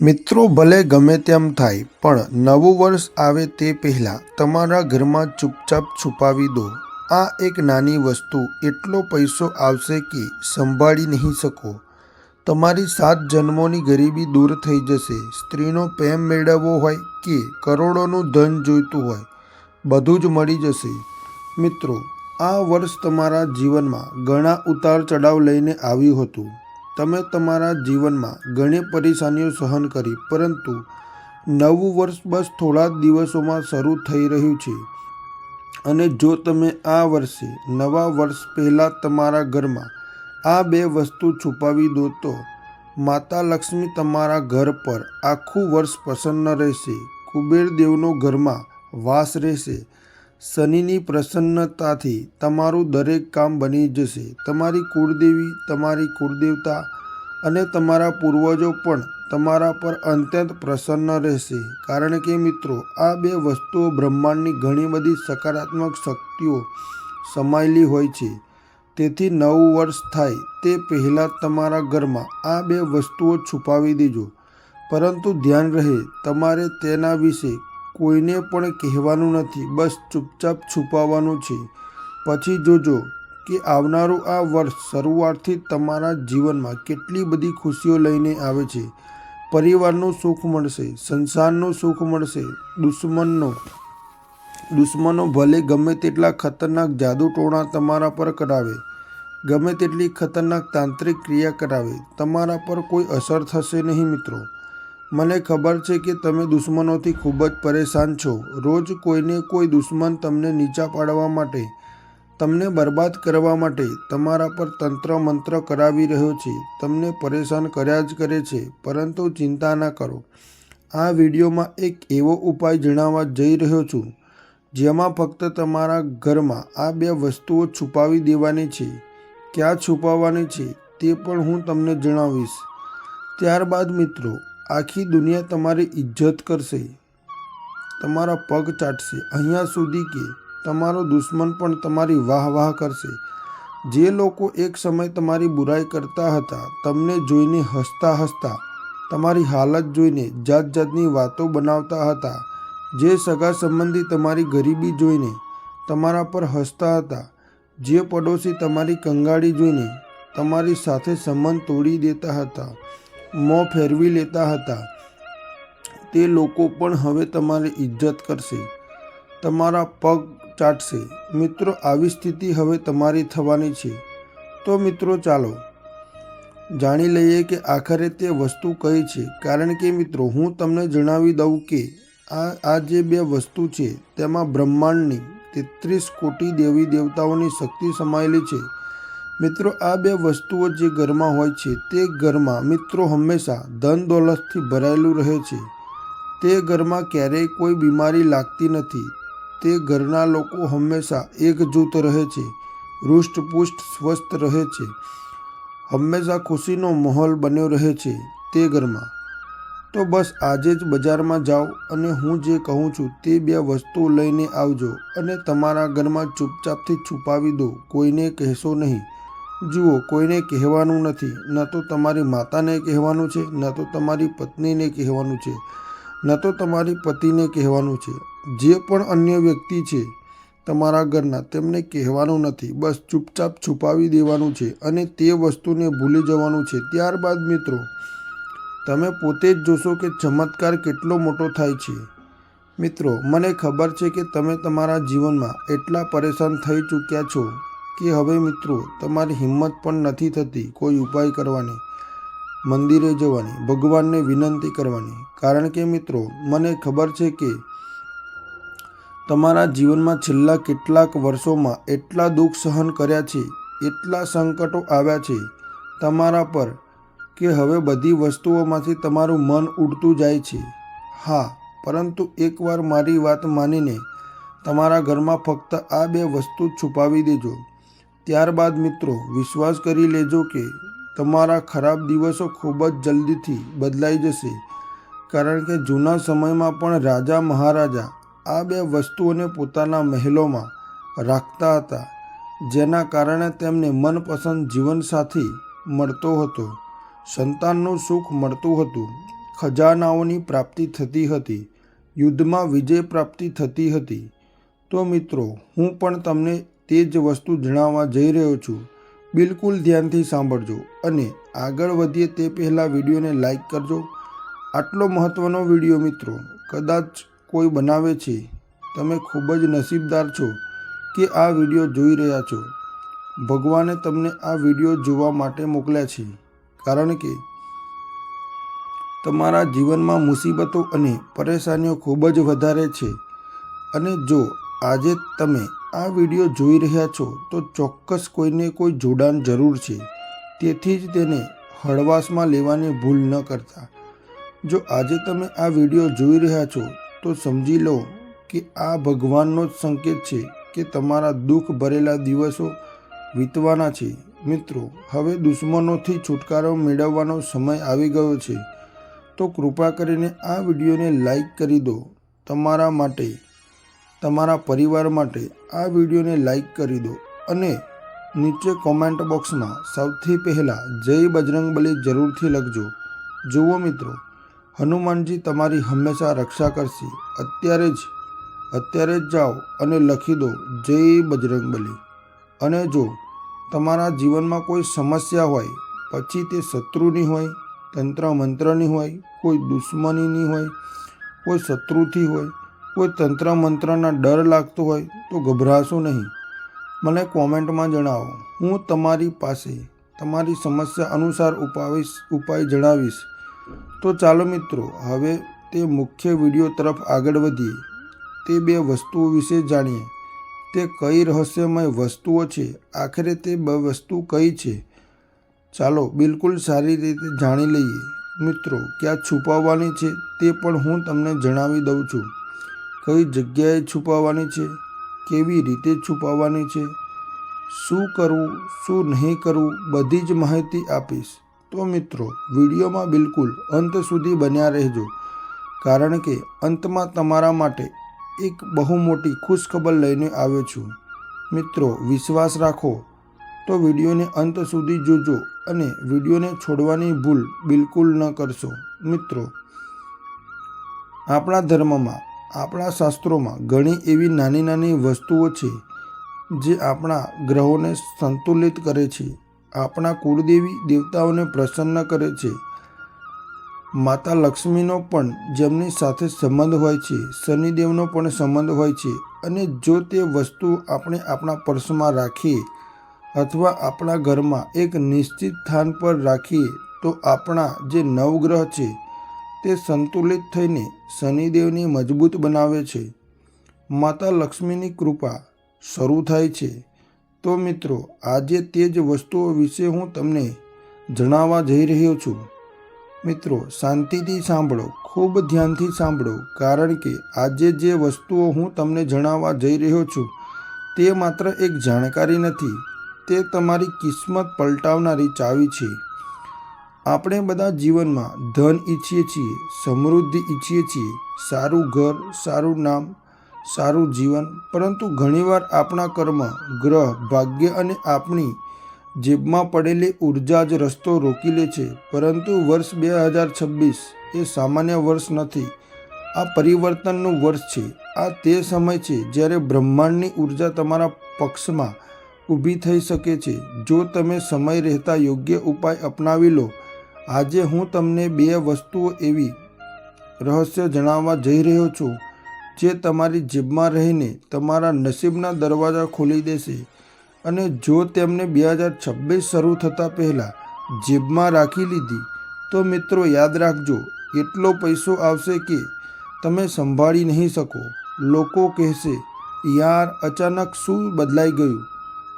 મિત્રો, ભલે ગમે તેમ થાય, પણ નવું વર્ષ આવે તે પહેલાં તમારા ઘરમાં ચૂપચાપ છુપાવી દો. આ એક નાની વસ્તુ, એટલો પૈસો આવશે કે સંભાળી નહીં શકો. તમારી સાત જન્મોની ગરીબી દૂર થઈ જશે. સ્ત્રીનો પ્રેમ મેળવવો હોય કે કરોડોનું ધન જોઈતું હોય, બધું જ મળી જશે. મિત્રો, આ વર્ષ તમારા જીવનમાં ઘણા ઉતાર ચઢાવ લઈને આવ્યું હતું. તમે તમારા જીવનમાં ઘણી પરેશાનીઓ સહન કરી, પરંતુ નવું વર્ષ બસ થોડા દિવસોમાં શરૂ થઈ રહ્યું છે. અને જો તમે આ વર્ષે નવા વર્ષ પહેલાં તમારા ઘરમાં આ બે વસ્તુ છુપાવી દો તો માતા લક્ષ્મી તમારા ઘર પર આખું વર્ષ પ્રસન્ન રહેશે. કુબેર દેવનો ઘરમાં વાસ રહેશે. શનિની પ્રસન્નતાથી તમારું દરેક કામ બની જશે. તમારી કુળદેવી, તમારી કુળદેવતા અને તમારા પૂર્વજો પણ તમારા પર અત્યંત પ્રસન્ન રહેશે. કારણ કે મિત્રો, આ બે વસ્તુઓ બ્રહ્માંડની ઘણી બધી સકારાત્મક શક્તિઓ સમાયેલી હોય છે. તેથી નવું વર્ષ થાય તે પહેલાં તમારા ઘરમાં આ બે વસ્તુઓ છુપાવી દેજો. પરંતુ ધ્યાન રહે, તમારે તેના વિશે કોઈને પણ કહેવાનું નથી, બસ ચૂપચાપ છુપાવવાનું છે. પછી જોજો કે આવનારું આ વર્ષ શરૂઆતથી તમારા જીવનમાં કેટલી બધી ખુશીઓ લઈને આવે છે. પરિવારનું સુખ મળશે, સંસારનું સુખ મળશે, દુશ્મનનો, દુશ્મનો ભલે ગમે તેટલા ખતરનાક જાદુ ટોણા તમારા પર કરાવે, ગમે તેટલી ખતરનાક તાંત્રિક ક્રિયા કરાવે, તમારા પર કોઈ અસર થશે નહીં મિત્રો. મને ખબર છે કે તમે દુશ્મનોથી ખૂબ જ પરેશાન છો. રોજ કોઈને કોઈ દુશ્મન તમને નીચા પાડવા માટે, તમને બરબાદ કરવા માટે તમારા પર તંત્ર મંત્ર કરાવી રહ્યો છે. તમને પરેશાન કર્યા જ કરે છે, પરંતુ ચિંતા ના કરો. આ વિડીયોમાં એક એવો ઉપાય જણાવવા જઈ રહ્યો છું, જેમાં ફક્ત તમારા ઘરમાં આ બે વસ્તુઓ છુપાવી દેવાની છે. ક્યાં છુપાવવાની છે તે પણ હું તમને જણાવીશ. ત્યારબાદ મિત્રો આખી દુનિયા તમારી ઇજ્જત કરશે. તમારા પગ ચાટશે. અહીંયા સુધી કે તમારો દુશ્મન પણ તમારી વાહ વાહ કરશે. જે લોકો એક સમય તમારી બુરાઈ કરતા હતા, તમને જોઈને હસતા હસતા, તમારી હાલત જોઈને જાત જાતની વાતો બનાવતા હતા, જે સગા સંબંધી તમારી ગરીબી જોઈને, તમારા પર હસતા હતા, જે પડોશી તમારી કંગાળી જોઈને, તમારી સાથે સંબંધ તોડી દેતા હતા. મોં ફેરવી લેતા હતા. તે લોકો પણ હવે તમારી ઇજ્જત કરશે. તમારા પગ ચાટશે. મિત્રો, આવી સ્થિતિ હવે તમારી થવાની છે. તો મિત્રો, ચાલો જાણી લઈએ કે આખરે તે વસ્તુ કઈ છે. કારણ કે મિત્રો, હું તમને જણાવી દઉં કે આ આ જે બે વસ્તુ છે, તેમાં બ્રહ્માંડની તેત્રીસ કોટી દેવી દેવતાઓની શક્તિ સમાયેલી છે. મિત્રો, આ બે વસ્તુઓ જે ઘરમાં હોય છે, તે ઘરમાં મિત્રો હંમેશા ધન દોલતથી ભરાયેલું રહે છે. તે ઘરમાં ક્યારેય કોઈ બીમારી લાગતી નથી. તે ઘરના લોકો હંમેશા એકજૂથ રહે છે, હૃષ્ટપુષ્ટ સ્વસ્થ રહે છે, હંમેશા ખુશીનો માહોલ બન્યો રહે છે તે ઘરમાં. તો બસ આજે જ બજારમાં જાઓ અને હું જે કહું છું તે બે વસ્તુઓ લઈને આવજો અને તમારા ઘરમાં ચૂપચાપથી છુપાવી દો, કોઈને કહેશો નહીં. જુઓ, કોઈને કહેવાનું નથી. ન તો તમારી માતાને કહેવાનું છે, ન તો તમારી પત્નીને કહેવાનું છે, ન તો તમારી પતિને કહેવાનું છે. જે પણ અન્ય વ્યક્તિ છે તમારા ઘરના, તેમને કહેવાનું નથી. બસ ચૂપચાપ છુપાવી દેવાનું છે અને તે વસ્તુને ભૂલી જવાનું છે. ત્યારબાદ મિત્રો, તમે પોતે જ જોશો કે ચમત્કાર કેટલો મોટો થાય છે. મિત્રો, મને ખબર છે કે તમે તમારા જીવનમાં એટલા પરેશાન થઈ ચૂક્યા છો. કે હવે મિત્રો, તમારી હિંમત પણ નથી થતી કોઈ ઉપાય કરવાની. મંદિરે જવાની. ભગવાનને વિનંતી કરવાની. કારણ કે મિત્રો, મને ખબર છે કે તમારા જીવનમાં છેલ્લા કેટલાક વર્ષોમાં એટલા દુઃખ સહન કર્યા છે, એટલા સંકટો આવ્યા છે તમારા પર કે હવે બધી વસ્તુઓમાંથી તમારું મન ઉડતું જાય છે. હા, પરંતુ એકવાર મારી વાત માનીને તમારા ઘરમાં ફક્ત આ બે વસ્તુ છુપાવી દેજો. ત્યારબાદ મિત્રો, વિશ્વાસ કરી લેજો કે તમારા ખરાબ દિવસો ખૂબ જ જલ્દીથી બદલાઈ જશે. કારણ કે જૂના સમયમાં પણ રાજા મહારાજા આ બે વસ્તુઓને પોતાના મહેલોમાં રાખતા હતા, જેના કારણે તેમને મનપસંદ જીવનસાથી મળતો હતો. સંતાનનું સુખ મળતું હતું, ખજાનાઓની પ્રાપ્તિ થતી હતી, યુદ્ધમાં વિજય પ્રાપ્તિ થતી હતી. તો મિત્રો, હું પણ તમને તે જ વસ્તુ જણાવવા જઈ રહ્યો છું. બિલકુલ ધ્યાનથી સાંભળજો અને આગળ વધીએ તે પહેલાં વિડીયોને લાઈક કરજો. આટલો મહત્ત્વનો વીડિયો મિત્રો કદાચ કોઈ બનાવે છે. તમે ખૂબ જ નસીબદાર છો કે આ વીડિયો જોઈ રહ્યા છો. ભગવાને તમને આ વીડિયો જોવા માટે મોકલ્યા છે. કારણ કે તમારા જીવનમાં મુસીબતો અને પરેશાનીઓ ખૂબ જ વધારે છે. અને જો આજે તમે આ વીડિયો જોઈ રહ્યા છો તો ચોક્કસ કોઈને કોઈ જોડાણ જરૂર છે. તેથી જ તેને હળવાશમાં લેવાની ભૂલ ન કરતા. જો આજે તમે આ વીડિયો જોઈ રહ્યા છો તો સમજી લો કે આ ભગવાનનો જ સંકેત છે કે તમારા દુઃખ ભરેલા દિવસો વીતવાના છે. મિત્રો, હવે દુશ્મનોથી છુટકારો મેળવવાનો સમય આવી ગયો છે. તો કૃપા કરીને આ વિડીયોને લાઈક કરી દો. તમારા માટે તમારા પરિવાર માટે આ વિડીયોને લાઈક કરી દો અને નીચે કોમેન્ટ બોક્સમાં સૌથી પહેલાં જય બજરંગબલી જરૂરથી લખજો. જુઓ મિત્રો, હનુમાનજી તમારી હંમેશા રક્ષા કરશે. અત્યારે જ અત્યારે જ જાઓ અને લખી દો જય બજરંગબલી અને જો તમારા જીવનમાં કોઈ સમસ્યા હોય, પછી તે શત્રુની હોય, તંત્ર મંત્રની હોય, કોઈ દુશ્મનીની હોય, કોઈ શત્રુથી હોય કોઈ તંત્ર મંત્રના ડર લાગતો હોય તો ગભરાશો નહીં. મને કોમેન્ટમાં જણાવો, હું તમારી પાસે તમારી સમસ્યા અનુસાર ઉપાવીશ, ઉપાય જણાવીશ. તો ચાલો મિત્રો, હવે તે મુખ્ય વીડિયો તરફ આગળ વધીએ. તે બે વસ્તુઓ વિશે જાણીએ. તે કઈ રહસ્યમય વસ્તુઓ છે? આખરે તે બે વસ્તુ કઈ છે? ચાલો બિલકુલ સારી રીતે જાણી લઈએ. મિત્રો, ક્યાં છુપાવવાની છે તે પણ હું તમને જણાવી દઉં છું. કઈ જગ્યાએ છુપાવવાની છે? કેવી રીતે છુપાવવાની છે? શું કરવું, શું નહીં કરવું, બધી જ માહિતી આપીશ. તો મિત્રો, વિડીયોમાં બિલકુલ અંત સુધી બન્યા રહેજો. કારણ કે અંતમાં તમારા માટે એક બહુ મોટી ખુશખબર લઈને આવ્યો છું. મિત્રો, વિશ્વાસ રાખો. તો વિડીયોને અંત સુધી જોજો અને વિડીયોને છોડવાની ભૂલ બિલકુલ ન કરશો. મિત્રો, આપણા ધર્મમાં આપણા શાસ્ત્રોમાં ઘણી એવી નાની નાની વસ્તુઓ છે, જે આપણા ગ્રહોને સંતુલિત કરે છે. આપણા કુળદેવી દેવતાઓને પ્રસન્ન કરે છે. માતા લક્ષ્મીનો પણ જેમની સાથે સંબંધ હોય છે, શનિદેવનો પણ સંબંધ હોય છે. અને જો તે વસ્તુ આપણે આપણા પર્સમાં રાખીએ અથવા આપણા ઘરમાં એક નિશ્ચિત સ્થાન પર રાખીએ, તો આપણા જે નવગ્રહ છે તે સંતુલિત થઈને શનિદેવને મજબૂત બનાવે છે. માતા લક્ષ્મીની કૃપા શરૂ થાય છે. તો મિત્રો, આજે તે જ વસ્તુઓ વિશે હું તમને જણાવવા જઈ રહ્યો છું. મિત્રો, શાંતિથી સાંભળો, ખૂબ ધ્યાનથી સાંભળો, કારણ કે આજે જે વસ્તુઓ હું તમને જણાવવા જઈ રહ્યો છું, તે માત્ર એક જાણકારી નથી, તે તમારી કિસ્મત પલટાવનારી ચાવી છે. આપણે બધા જીવનમાં ધન ઈચ્છીએ છીએ, સમૃદ્ધિ ઈચ્છીએ છીએ, સારું ઘર, સારું નામ, સારું જીવન, પરંતુ ઘણીવાર આપણા કર્મ, ગ્રહ, ભાગ્ય અને આપણી જેબમાં પડેલી ઊર્જા જ રસ્તો રોકી લે છે. પરંતુ વર્ષ બે હજાર છવ્વીસ એ સામાન્ય વર્ષ નથી. આ પરિવર્તનનું વર્ષ છે. આ તે સમય છે જ્યારે બ્રહ્માંડની ઊર્જા તમારા પક્ષમાં ઊભી થઈ શકે છે. જો તમે સમય રહેતા યોગ્ય ઉપાય અપનાવી લો આજે હું તમને બે વસ્તુઓ એવી રહસ્ય જણાવવા જઈ રહ્યો છું, જે તમારી જીભમાં રહીને તમારા નસીબના દરવાજા ખોલી દેશે અને જો તેમને બે હજાર છવ્વીસ શરૂ થતાં પહેલાં જીભમાં રાખી લીધી, તો મિત્રો યાદ રાખજો, એટલો પૈસો આવશે કે તમે સંભાળી નહીં શકો. લોકો કહેશે, યાર, અચાનક શું બદલાઈ ગયું?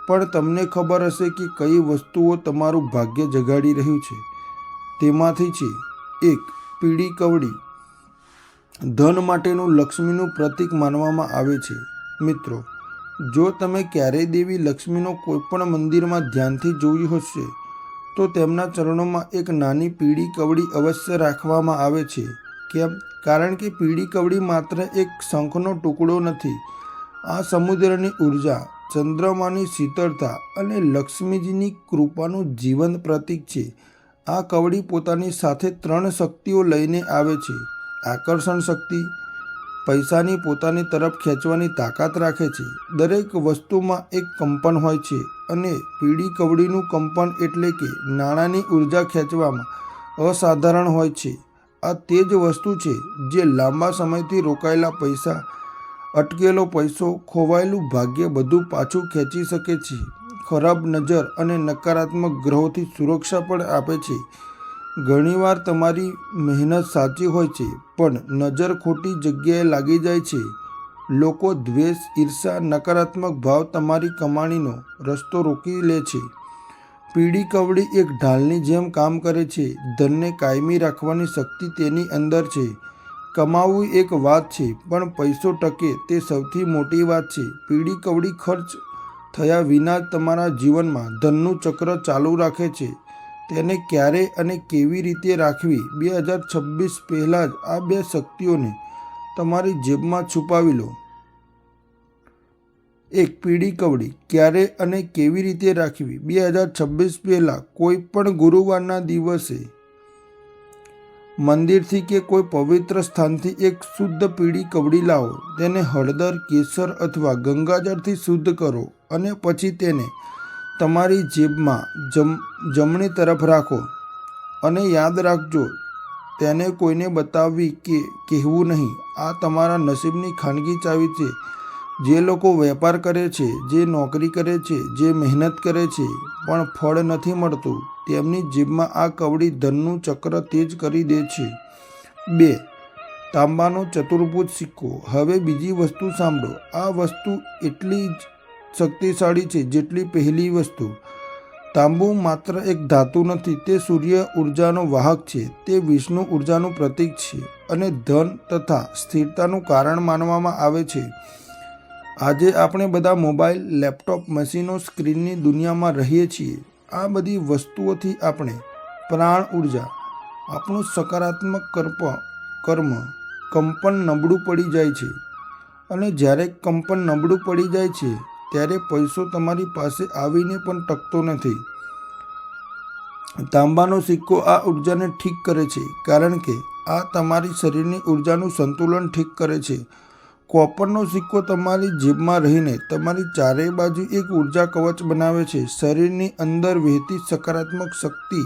પણ તમને ખબર હશે કે કઈ વસ્તુઓ તમારું ભાગ્ય જગાડી રહ્યું છે. તેમાંથી છે એક પીળી કવડી. ધન માટેનું લક્ષ્મીનું પ્રતીક માનવામાં આવે છે. મિત્રો, જો તમે ક્યારેય દેવી લક્ષ્મીનો કોઈપણ મંદિરમાં ધ્યાનથી જોયું હશે, તો તેમના ચરણોમાં એક નાની પીળી કવડી અવશ્ય રાખવામાં આવે છે. કેમ? કારણ કે પીળી કવડી માત્ર એક શંખનો ટુકડો નથી. આ સમુદ્રની ઊર્જા, ચંદ્રમાની શીતળતા અને લક્ષ્મીજીની કૃપાનું જીવંત પ્રતીક છે. આ કવડી પોતાની સાથે ત્રણ શક્તિઓ લઈને આવે છે. આકર્ષણ શક્તિ. પૈસાની પોતાની તરફ ખેંચવાની તાકાત રાખે છે. દરેક વસ્તુમાં એક કંપન હોય છે અને પીળી કવડીનું કંપન એટલે કે નાણાંની ઊર્જા ખેંચવામાં અસાધારણ હોય છે. આ તે જ વસ્તુ છે જે લાંબા સમયથી રોકાયેલા પૈસા, અટકેલો પૈસો, ખોવાયેલું ભાગ્ય બધું પાછું ખેંચી શકે છે. ખરાબ નજર અને નકારાત્મક ગ્રહોથી સુરક્ષા પણ આપે છે. ઘણીવાર તમારી મહેનત સાચી હોય છે, પણ નજર ખોટી જગ્યાએ લાગી જાય છે. લોકો દ્વેષ, ઈર્ષા, નકારાત્મક ભાવ તમારી કમાણીનો રસ્તો રોકી લે છે. પીળી કવડી એક ઢાલની જેમ કામ કરે છે. ધનને કાયમી રાખવાની શક્તિ તેની અંદર છે. કમાવવું એક વાત છે, પણ પૈસો ટકે તે સૌથી મોટી વાત છે. પીળી કવડી ખર્ચ થયા વિના તમારા જીવનમાં ધનનું ચક્ર ચાલુ રાખે છે. તેને ક્યારે અને કેવી રીતે રાખવી? બે હજાર છવ્વીસ પહેલાં જ આ બે શક્તિઓને તમારી જેબમાં છુપાવી લો. એક પીળી કવડી ક્યારે અને કેવી રીતે રાખવી? બે હજાર છવ્વીસ પહેલાં કોઈ પણ ગુરુવારના દિવસે મંદિરથી કે કોઈ પવિત્ર સ્થાનથી એક શુદ્ધ પીળી કવડી લાવો. તેને હળદર, કેસર અથવા ગંગાજળથી શુદ્ધ કરો અને પછી તેને તમારી જેબમાં જમ, જમણી તરફ રાખો. અને યાદ રાખજો, તેને કોઈને બતાવવી કે કહેવું નહીં. આ તમારા નસીબની ખાનગી ચાવી છે. જે લોકો વેપાર કરે છે, જે નોકરી કરે છે, જે મહેનત કરે છે, પણ ફળ નથી મળતું. તેમની જીભમાં આ કવડી ધનનું ચક્ર તેજ કરી દે છે. બે, તાંબાનો ચતુર્ભુજ સિક્કો. હવે બીજી વસ્તુ સાંભળો. આ વસ્તુ એટલી જ શક્તિશાળી છે જેટલી પહેલી વસ્તુ. તાંબુ માત્ર એક ધાતુ નથી, તે સૂર્ય ઉર્જાનો વાહક છે. તે વિષ્ણુ ઉર્જાનું પ્રતીક છે અને ધન તથા સ્થિરતાનું કારણ માનવામાં આવે છે. આજે આપણે બધા મોબાઈલ, લેપટોપ, મશીનો, સ્ક્રીનની દુનિયામાં રહીએ છીએ. આ બધી વસ્તુઓથી આપણે પ્રાણ ઊર્જા, આપણું સકારાત્મક કર્પ, કર્મ, કંપન નબળું પડી જાય છે. અને જ્યારે કંપન નબળું પડી જાય છે, ત્યારે પૈસો તમારી પાસે આવીને પણ ટકતો નથી. તાંબાનો સિક્કો આ ઉર્જાને ઠીક કરે છે, કારણ કે આ તમારી શરીરની ઉર્જાનું સંતુલન ઠીક કરે છે. કોપરનો સિક્કો તમારી જીભમાં રહીને તમારી ચારેય બાજુ એક ઊર્જા કવચ બનાવે છે. શરીરની અંદર વહેતી સકારાત્મક શક્તિ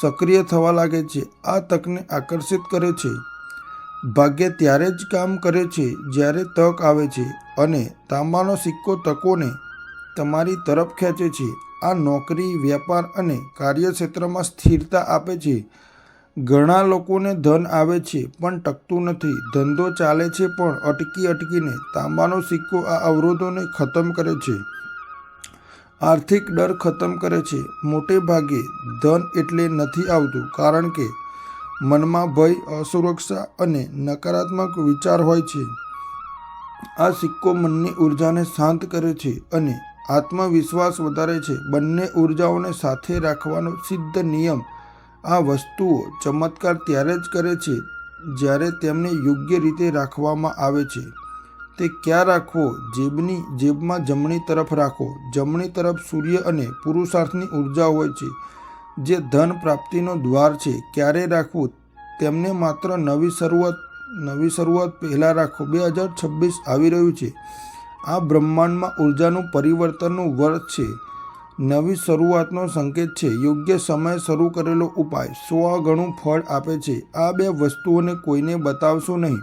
સક્રિય થવા લાગે છે. આ તકને આકર્ષિત કરે છે. ભાગ્ય ત્યારે જ કામ કરે છે જ્યારે તક આવે છે અને તાંબાનો સિક્કો તકોને તમારી તરફ ખેંચે છે. આ નોકરી વેપાર અને કાર્યક્ષેત્રમાં સ્થિરતા આપે છે. ઘણા લોકોને ધન આવે છે, પણ ટકતું નથી. ધંધો ચાલે છે, પણ અટકી અટકીને તાંબાનો સિક્કો આ અવરોધોને ખતમ કરે છે. આર્થિક ડર ખતમ કરે છે. મોટે ભાગે ધન એટલે નથી આવતું, કારણ કે મનમાં ભય, અસુરક્ષા અને નકારાત્મક વિચાર હોય છે. આ સિક્કો મનની ઉર્જાને શાંત કરે છે અને આત્મવિશ્વાસ વધારે છે. બંને ઉર્જાઓને સાથે રાખવાનો સિદ્ધ નિયમ આ વસ્તુઓ ચમત્કાર ત્યારે જ કરે છે જ્યારે તેમને યોગ્ય રીતે રાખવામાં આવે છે. તે ક્યાં રાખવો? જેબની જેબમાં જમણી તરફ રાખો. જમણી તરફ સૂર્ય અને પુરુષાર્થની ઊર્જા હોય છે, જે ધન પ્રાપ્તિનો દ્વાર છે. ક્યારે રાખવું? તેમને માત્ર નવી શરૂઆત નવી શરૂઆત પહેલાં રાખો. બે હજાર છવ્વીસ આવી રહ્યું છે. આ બ્રહ્માંડમાં ઉર્જાનું પરિવર્તનનું વર્ષ છે. નવી શરૂઆતનો સંકેત છે. યોગ્ય સમયે શરૂ કરેલો ઉપાય સો ગણું ફળ આપે છે. આ બે વસ્તુઓને કોઈને બતાવશો નહીં.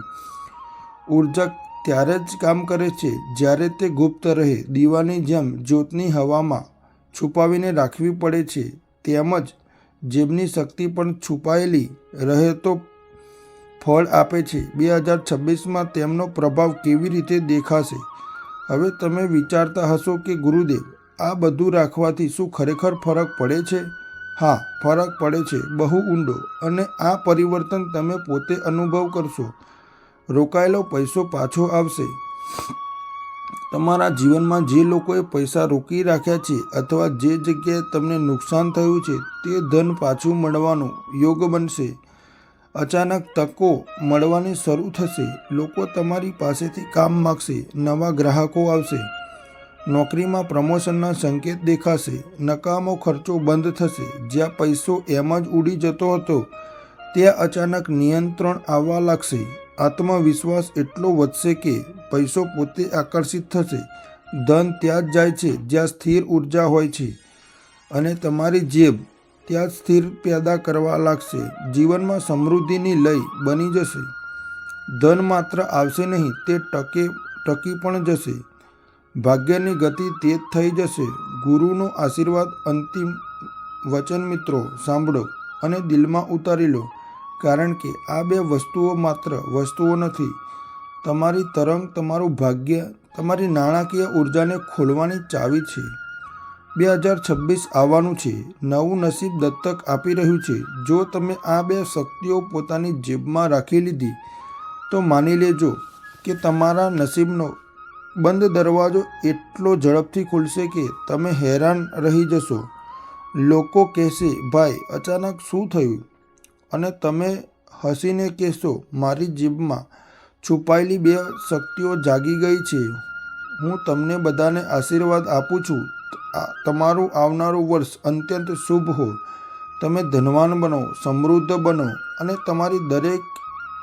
ઊર્જા ત્યારે જ કામ કરે છે જ્યારે તે ગુપ્ત રહે. દીવાની જેમ જ્યોતની હવામાં છુપાવીને રાખવી પડે છે. તેમજ જેમની શક્તિ પણ છુપાયેલી રહે તો ફળ આપે છે. બે હજાર છવ્વીસમાં તેમનો પ્રભાવ કેવી રીતે દેખાશે? હવે તમે વિચારતા હશો કે ગુરુદેવ આ બધું રાખવાથી શું ખરેખર ફરક પડે છે? હા, ફરક પડે છે, બહુ ઊંડો. અને આ પરિવર્તન તમે પોતે અનુભવ કરશો. રોકાયેલો પૈસો પાછો આવશે. તમારા જીવનમાં જે લોકોએ પૈસા રોકી રાખ્યા છે અથવા જે જગ્યાએ તમને નુકસાન થયું છે, તે ધન પાછું મળવાનો યોગ બનશે. અચાનક તકો મળવાની શરૂ થશે. લોકો તમારી પાસેથી કામ માગશે, નવા ગ્રાહકો આવશે. નોકરીમાં પ્રમોશનના સંકેત દેખાશે, નકામો ખર્ચો બંધ થશે, જ્યાં પૈસો એમ જ ઉડી જતો હતો, ત્યાં અચાનક નિયંત્રણ આવવા લાગશે. આત્મવિશ્વાસ એટલો વધશે કે પૈસો પોતે આકર્ષિત થશે. ધન ત્યાં જ જાય છે, જ્યાં સ્થિર ઊર્જા હોય છે. અને તમારી જેબ ત્યાં જ સ્થિર પેદા કરવા લાગશે. જીવનમાં સમૃદ્ધિની લય બની જશે. ધન માત્ર આવશે નહીં, તે ટકે, ટકી પણ જશે. ભાગ્યની ગતિ તેજ થઈ જશે. ગુરુનો આશીર્વાદ અંતિમ વચન મિત્રો, સાંભળો અને દિલમાં ઉતારી લો. કારણ કે આ બે વસ્તુઓ માત્ર વસ્તુઓ નથી. તમારી તરંગ, તમારું ભાગ્ય, તમારી નાણાકીય ઉર્જાને ખોલવાની ચાવી છે. બે હજાર છવ્વીસ આવવાનું છે. નવું નસીબ દત્તક આપી રહ્યું છે. જો તમે આ બે શક્તિઓ પોતાની જેબમાં રાખી લીધી, તો માની લેજો કે તમારા નસીબનો બંધ દરવાજો એટલો ઝડપથી ખુલશે કે તમે હેરાન રહી જશો. લોકો કહેશે, ભાઈ, અચાનક શું થયું? અને તમે હસીને કહેશો, મારી જીભમાં છુપાયેલી બે શક્તિઓ જાગી ગઈ છે. હું તમને બધાને આશીર્વાદ આપું છું. તમારું આવનારું વર્ષ અત્યંત શુભ હો. તમે ધનવાન બનો, સમૃદ્ધ બનો અને તમારી દરેક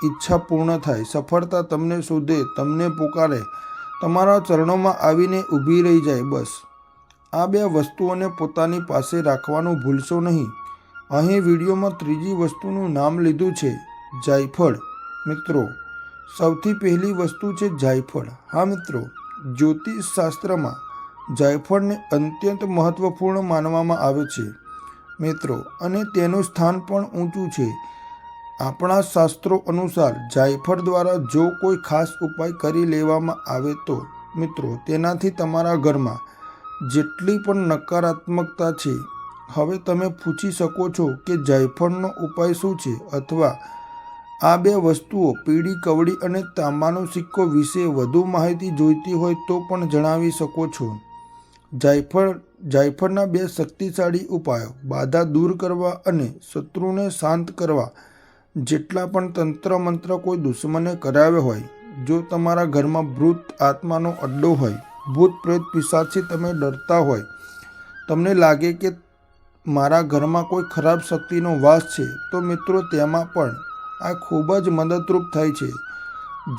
ઈચ્છા પૂર્ણ થાય. સફળતા તમને શોધે, તમને પુકારે. તમારા ચરણોમાં આવીને ઊભી રહી જાય, બસ. આ બે વસ્તુઓને પોતાની પાસે રાખવાનું ભૂલશો નહીં. અહીં વિડીયોમાં ત્રીજી વસ્તુનું નામ લીધું છે, જાયફળ. મિત્રો, સૌથી પહેલી વસ્તુ છે જાયફળ. હા, મિત્રો જ્યોતિષ શાસ્ત્રમાં જાયફળને અત્યંત મહત્વપૂર્ણ માનવામાં આવે છે. મિત્રો, અને તેનું સ્થાન પણ ઊંચું છે. આપણા શાસ્ત્રો અનુસાર જાયફળ દ્વારા જો કોઈ ખાસ ઉપાય કરી લેવામાં આવે તો, મિત્રો, તેનાથી તમારા ઘરમાં જેટલી પણ નકારાત્મકતા છે, હવે તમે પૂછી શકો છો કે જાયફળનો ઉપાય શું છે અથવા આ બે વસ્તુઓ પીળી કવડી અને તાંબાનો સિક્કો વિશે વધુ માહિતી જોઈતી હોય તો પણ જણાવી શકો છો. જાયફળ, જાયફળના બે શક્તિશાળી ઉપાયો, બાધા દૂર કરવા અને શત્રુને શાંત કરવા જેટલા પણ તંત્ર મંત્ર કોઈ દુશ્મને કરાવ્યો હોય, જો તમારા ઘરમાં ભૂત આત્માનો અડ્ડો હોય, ભૂત પ્રેત પિશાચથી તમે ડરતા હોય, તમને લાગે કે મારા ઘરમાં કોઈ ખરાબ શક્તિનો વાસ છે, તો મિત્રો તેમાં પણ આ ખૂબ જ મદદરૂપ થાય છે.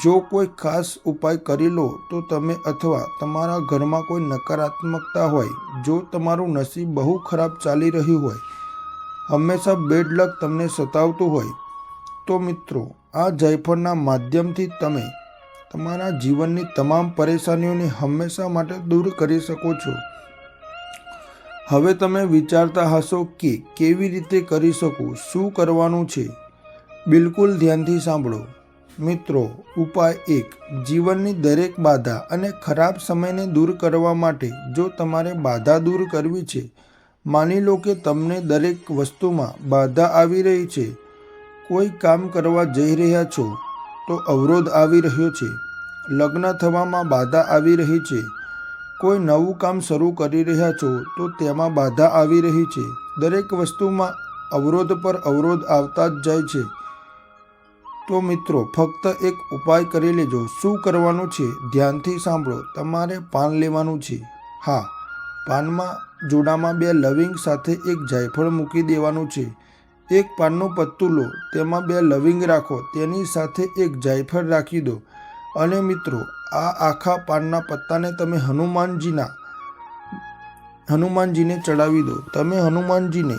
જો કોઈ ખાસ ઉપાય કરી લો, તો તમે અથવા તમારા ઘરમાં કોઈ નકારાત્મકતા હોય, જો તમારું નસીબ બહુ ખરાબ ચાલી રહ્યું હોય, હંમેશા બેડ લક તમને સતાવતું હોય તો મિત્રો, આ જાયફળના માધ્યમથી તમે તમારા જીવનની તમામ પરેશાનીઓને હંમેશા માટે દૂર કરી શકો છો. હવે તમે વિચારતા હશો કે કેવી રીતે કરી શકું, શું કરવાનું છે? બિલકુલ ધ્યાનથી સાંભળો. મિત્રો, ઉપાય એક, જીવનની દરેક બાધા અને ખરાબ સમયને દૂર કરવા માટે જો તમારે બાધા દૂર કરવી છે, માની લો કે તમને દરેક વસ્તુમાં બાધા આવી રહી છે કોઈ કામ કરવા જઈ રહ્યા છો, તો અવરોધ આવી રહ્યો છે. લગ્ન થવામાં બાધા આવી રહી છે. કોઈ નવું કામ શરૂ કરી રહ્યા છો, તો તેમાં બાધા આવી રહી છે. દરેક વસ્તુમાં અવરોધ પર અવરોધ આવતા જ જાય છે. તો મિત્રો, ફક્ત એક ઉપાય કરી લેજો. શું કરવાનું છે? ધ્યાનથી સાંભળો. તમારે પાન લેવાનું છે. હા, પાનમાં જોડામાં બે લવિંગ સાથે એક જાયફળ મૂકી દેવાનું છે. એક પાનનું પત્તું લો, તેમાં બે લવિંગ રાખો, તેની સાથે એક જાયફળ રાખી દો. અને મિત્રો, આ આખા પાનના પત્તાને તમે હનુમાનજીના, હનુમાનજીને ચડાવી દો. તમે હનુમાનજીને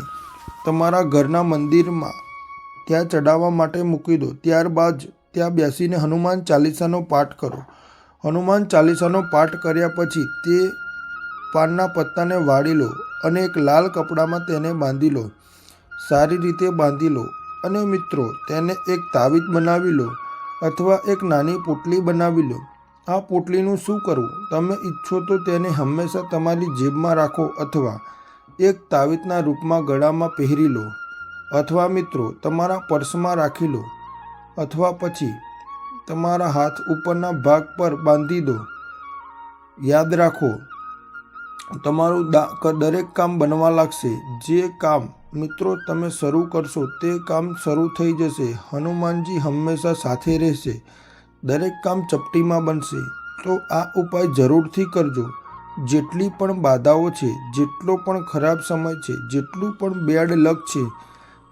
તમારા ઘરના મંદિરમાં ત્યાં ચડાવવા માટે મૂકી દો. ત્યારબાદ ત્યાં બેસીને હનુમાન ચાલીસાનો પાઠ કરો. હનુમાન ચાલીસાનો પાઠ કર્યા પછી તે પાનના પત્તાને વાળી લો અને એક લાલ કપડામાં તેને બાંધી લો. સારી રીતે બાંધી લો અને મિત્રો, તેને એક તાવીજ બનાવી લો અથવા એક નાની પોટલી બનાવી લો. આ પોટલીનું શું કરવું? તમે ઈચ્છો તો તેને હંમેશા તમારી જેબમાં રાખો અથવા એક તાવીતના રૂપમાં ગળામાં પહેરી લો અથવા મિત્રો, તમારા પર્સમાં રાખી લો અથવા પછી તમારા હાથ ઉપરના ભાગ પર બાંધી દો. યાદ રાખો તમારું દરેક કામ બનવા લાગશે. જે કામ, મિત્રો, તમે શરૂ કરશો, તે કામ શરૂ થઈ જશે. હનુમાનજી હંમેશા સાથે રહેશે. દરેક કામ ચપટીમાં બનશે. તો આ ઉપાય જરૂરથી કરજો. જેટલી પણ બાધાઓ છે, જેટલો પણ ખરાબ સમય છે, જેટલું પણ બેડ લક છે,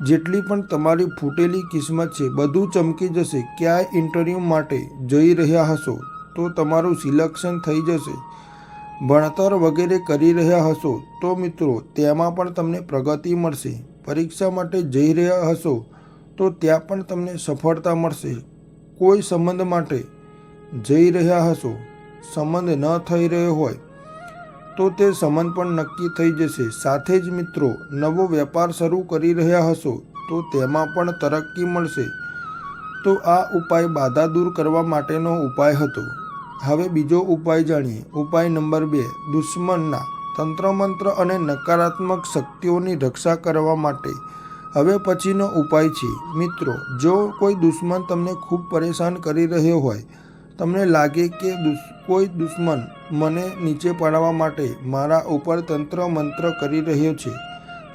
જેટલી પણ તમારી ફૂટેલી કિસ્મત છે, બધું ચમકી જશે. ક્યાંય ઇન્ટરવ્યૂ માટે જઈ રહ્યા હશો, તો તમારું સિલેક્શન થઈ જશે. ભણતર વગેરે કરી રહ્યા હશો, તો મિત્રો તેમાં પણ તમને પ્રગતિ મળશે. પરીક્ષા માટે જઈ રહ્યા હશો, તો ત્યાં પણ તમને સફળતા મળશે. કોઈ સંબંધ માટે જઈ રહ્યા હશો, સંબંધ ન થઈ રહ્યો હોય, તો તે સંબંધ પણ નક્કી થઈ જશે. સાથે જ મિત્રો, નવો વેપાર શરૂ કરી રહ્યા હશો, તો તેમાં પણ તરક્કી મળશે. તો આ ઉપાય બાધા દૂર કરવા માટેનો ઉપાય હતો. હવે બીજો ઉપાય જાણીએ. ઉપાય નંબર બે, દુશ્મનના તંત્રમંત્ર અને નકારાત્મક શક્તિઓની રક્ષા કરવા માટે. હવે પછીનો ઉપાય છે. મિત્રો, જો કોઈ દુશ્મન તમને ખૂબ પરેશાન કરી રહ્યો હોય, તમને લાગે કે કોઈ દુશ્મન મને નીચે પાડવા માટે મારા ઉપર તંત્ર મંત્ર કરી રહ્યો છે,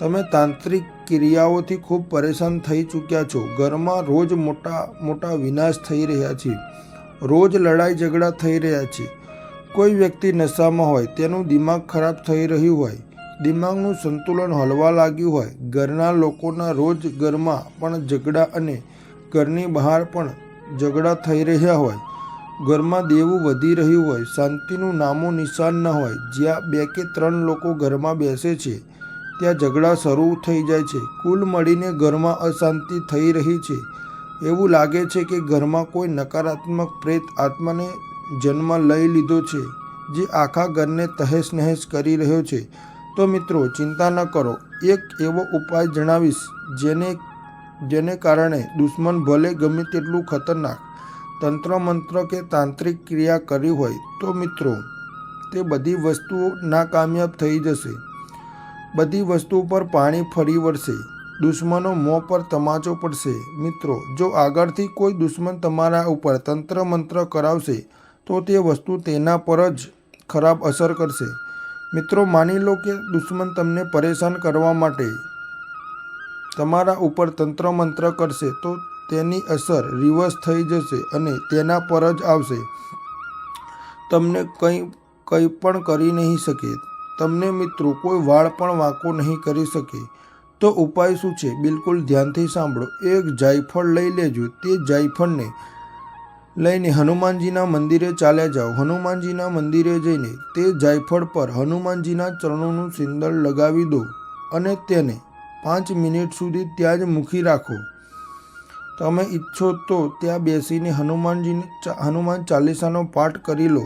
તમે તાંત્રિક ક્રિયાઓથી ખૂબ પરેશાન થઈ ચૂક્યા છો. ઘરમાં રોજ મોટા મોટા વિનાશ થઈ રહ્યા છે. રોજ લડાઈ ઝઘડા થઈ રહ્યા છે. કોઈ વ્યક્તિ નશામાં હોય, તેનું દિમાગ ખરાબ થઈ રહ્યું હોય, દિમાગનું સંતુલન હલવા લાગ્યું હોય, ઘરના લોકોના રોજ ઘરમાં પણ ઝઘડા અને ઘરની બહાર પણ ઝઘડા થઈ રહ્યા હોય, ઘરમાં દેવું વધી રહ્યું હોય, શાંતિનું નામો નિશાન ન હોય, જ્યાં બે કે ત્રણ લોકો ઘરમાં બેસે છે, ત્યાં ઝઘડા શરૂ થઈ જાય છે. કુલ મળીને ઘરમાં અશાંતિ થઈ રહી છે. એવું લાગે છે કે ઘરમાં કોઈ નકારાત્મક પ્રેત આત્માને જન્મ લઈ લીધો છે, જે આખા ઘરને તહેસ નહેસ કરી રહ્યો છે. તો મિત્રો, ચિંતા ન કરો. એક એવો ઉપાય જણાવીશ, જેને જેને કારણે દુશ્મન ભલે ગમે તેટલું ખતરનાક તંત્ર મંત્ર કે તાંત્રિક ક્રિયા કરી હોય, તો મિત્રો, તે બધી વસ્તુઓ નાકામયાબ થઈ જશે. બધી વસ્તુ પર પાણી ફરી વળશે. દુશ્મનો મોં પર તમાચો પડશે. મિત્રો, જો આગળથી કોઈ દુશ્મન તમારા ઉપર તંત્ર મંત્ર કરાવશે, તો તે વસ્તુ તેના પર જ ખરાબ અસર કરશે. મિત્રો, માની લો કે દુશ્મન તમને પરેશાન કરવા માટે તમારા ઉપર તંત્ર મંત્ર કરશે, તો તેની અસર રિવર્સ થઈ જશે અને તેના પર જ આવશે. તમને કંઈ કંઈ પણ કરી નહીં શકે. તમને મિત્રો, કોઈ વાળ પણ વાંકો નહીં કરી શકે. તો ઉપાય શું છે? બિલકુલ ધ્યાનથી સાંભળો. એક જાયફળ લઈ લેજો. તે જાયફળને લઈને હનુમાનજીના મંદિરે ચાલ્યા જાઓ. હનુમાનજીના મંદિરે જઈને તે જાયફળ પર હનુમાનજીના ચરણોનું સિંદર લગાવી દો અને તેને પાંચ મિનિટ સુધી ત્યાં જ મૂકી રાખો. તમે ઈચ્છો તો ત્યાં બેસીને હનુમાનજીને હનુમાન ચાલીસાનો પાઠ કરી લો.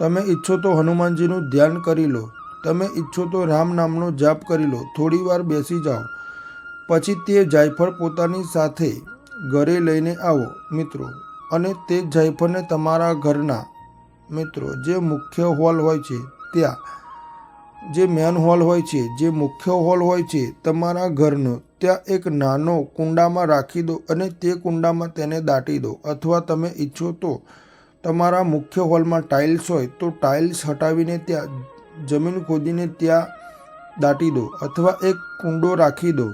તમે ઈચ્છો તો હનુમાનજીનું ધ્યાન કરી લો. તમે ઈચ્છો તો રામ નામનો જાપ કરી લો. થોડી વાર બેસી જાઓ. પછી તે જાયફળ પોતાની સાથે ઘરે લઈને આવો, મિત્રો. અને તે જાયફળને તમારા ઘરના, મિત્રો, જે મુખ્ય હોલ હોય છે, ત્યાં. જે મેન હોલ હોય છે, જે મુખ્ય હોલ હોય છે, તમારા ઘરનો, ત્યાં એક નાનો કુંડામાં રાખી દો અને તે કુંડામાં તેને દાટી દો. અથવા તમે ઈચ્છો તો તમારા મુખ્ય હોલમાં ટાઇલ્સ હોય તો ટાઇલ્સ હટાવીને ત્યાં જમીન ખોદીને ત્યાં દાટી દો અથવા એક કુંડો રાખી દો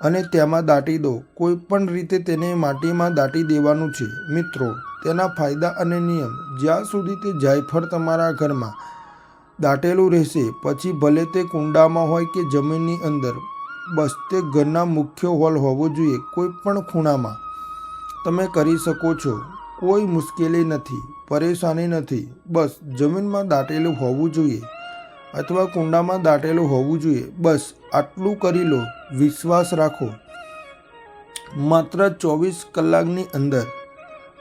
અને તેમાં દાટી દો. કોઈ પણ રીતે તેને માટીમાં દાટી દેવાનું છે. મિત્રો, તેના ફાયદા અને નિયમ. જ્યાં સુધી તે જાયફળ તમારા ઘરમાં દાટેલું રહેશે, પછી ભલે તે કુંડામાં હોય કે જમીનની અંદર, બસ તે ઘરના મુખ્ય હોલ હોવો જોઈએ. કોઈ પણ ખૂણામાં તમે કરી શકો છો. કોઈ મુશ્કેલી નથી, પરેશાની નથી. બસ જમીનમાં દાટેલું હોવું જોઈએ. અથવા કુંડામાં દાટેલું હોવું જોઈએ. બસ, આટલું કરી લો. વિશ્વાસ રાખો. માત્ર ચોવીસ કલાકની અંદર,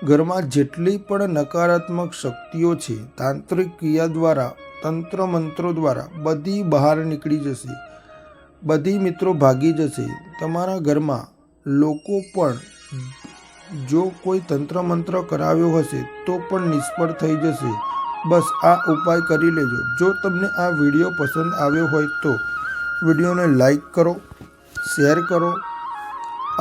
ઘરમાં જેટલી પણ નકારાત્મક શક્તિઓ છે, તાંત્રિક ક્રિયા દ્વારા, તંત્ર મંત્રો દ્વારા, બધી બહાર નીકળી જશે. બધી મિત્રો ભાગી જશે. તમારા ઘરમાં લોકો પણ, જો કોઈ તંત્ર મંત્ર કરાવ્યો હશે, તો પણ નિષ્ફળ થઈ જશે. બસ આ ઉપાય કરી લેજો. જો તમને આ વીડિયો પસંદ આવ્યો હોય તો વિડીયોને લાઈક કરો, શેર કરો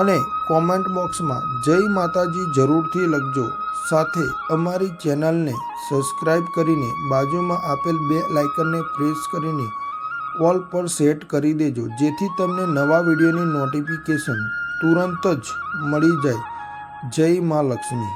અને કોમેન્ટ બોક્સમાં જય માતાજી જરૂરથી લખજો. સાથે અમારી ચેનલને સબસ્ક્રાઈબ કરીને બાજુમાં આપેલ બે લાઇકનને પ્રેસ કરીને ઓલ પર સેટ કરી દેજો. જેથી તમને નવા વિડીયોની નોટિફિકેશન તુરંત જ મળી જાય. જય મા લક્ષ્મી.